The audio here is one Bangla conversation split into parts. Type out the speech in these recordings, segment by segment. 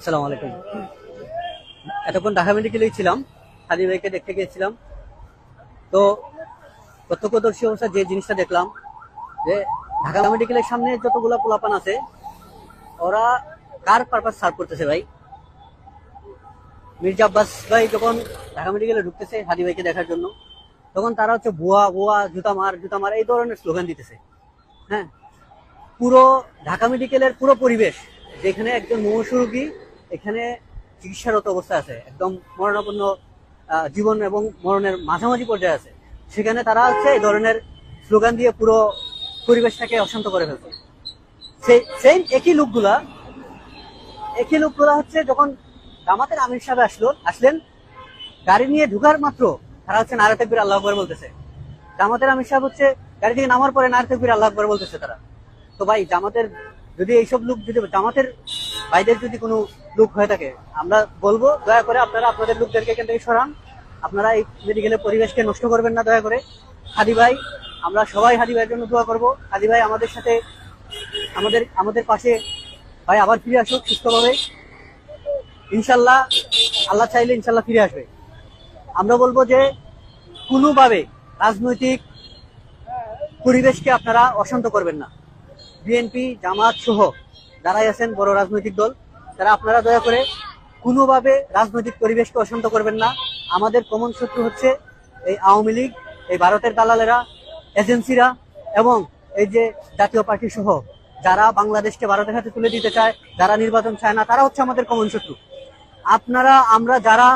আসসালামু আলাইকুম। এতক্ষণ ঢাকা মেডিকেলেই ছিলাম হাজি ভাইকে দেখতে গিয়েছিলাম। তো প্রত্যক্ষদর্শী অবস্থা যে জিনিসটা দেখলাম, যে ঢাকা মেডিকেলের সামনে যতগুলো পোলাপান আছে, ওরা কার পারপাস সার্ভ করতেছে ভাই? মির্জা আব্বাস ভাই যখন ঢাকা মেডিকেলে ঢুকতেছে হাজি ভাইকে দেখার জন্য, তখন তারা হচ্ছে বুয়া বুয়া জুতা মার জুতা মার, এই ধরনের স্লোগান দিতেছে। হ্যাঁ? পুরো ঢাকা মেডিকেলের পুরো পরিবেশ, যেখানে একজন মুমূর্ষু এখানে চিকিৎসারত অবস্থায় আছে, একদম মরণাপন্ন জীবন এবং মরণের মাঝামাঝি পর্যায়ে আছে। সেখানে তারা হচ্ছে এই ধরনের স্লোগান দিয়ে পুরো পরিবেশটাকে অশান্ত করে ফেলছে। সেই সেম একই লোকগুলা একই লোকগুলা হচ্ছে যখন জামাতের আমির সাহেব আসলো, আসলেন, গাড়ি নিয়ে ঢুকার মাত্র তারা হচ্ছে নারে তেকবির আল্লাহ আকবর বলতেছে। জামাতের আমির সাহেব হচ্ছে গাড়ি থেকে নামার পরে নারে তেকবির আল্লাহ আকবর বলতেছে তারা। তো ভাই, জামাতের যদি এইসব লোক যদি, জামাতের ভাইদের যদি কোনো লোক হয়ে থাকে, আমরা বলব, দয়া করে আপনারা আপনাদের লোকদেরকে এখান থেকে সরান। আপনারা এই মেডিকেলের পরিবেশকে নষ্ট করবেন না, দয়া করে। হাদি ভাই, আমরা সবাই হাদি ভাইয়ের জন্য দোয়া করব। হাদি ভাই, আমাদের সাথে, আমাদের আমাদের পাশে, ভাই, আবার ফিরে আসুক সুস্থভাবে। ইনশাল্লাহ, আল্লাহ চাইলে ইনশাল্লাহ ফিরে আসবে। আমরা বলব যে, কোনোভাবে রাজনৈতিক পরিবেশকে আপনারা অশান্ত করবেন না। বিএনপি, জামাত সহ যারাই আছেন বড় রাজনৈতিক দল, তারা আপনারা দয়া করে কোনোভাবে রাজনৈতিক পরিবেশকে অশান্ত করবেন না। আমাদের কমন শত্রু হচ্ছে এই আওয়ামী লীগ, এই ভারতের দালালেরা, এজেন্সিরা এবং এই যে জাতীয় পার্টি সহ যারা বাংলাদেশকে ভারতের হাতে তুলে দিতে চায়, যারা নির্বাচন চায় না, তারা হচ্ছে আমাদের কমন শত্রু। আপনারা, আমরা যারা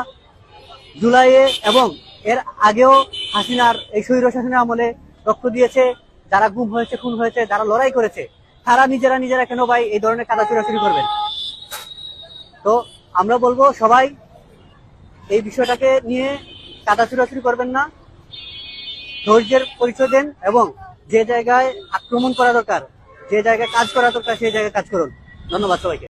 জুলাইয়ে এবং এর আগেও হাসিনার এই স্বৈর শাসনের আমলে রক্ত দিয়েছে, যারা গুম হয়েছে, খুন হয়েছে, যারা লড়াই করেছে তারা নিজেরা নিজেরা কেন ভাই এই ধরনের কাদা চুরাচুরি করবেন তো আমরা বলব সবাই এই বিষয়টাকে নিয়ে কাদা চুরাচুরি করবেন না। ধৈর্যের পরিচয় দেন এবং যে জায়গায় আক্রমণ করা দরকার, যে জায়গায় কাজ করা দরকার, সেই জায়গায় কাজ করুন। ধন্যবাদ সবাইকে।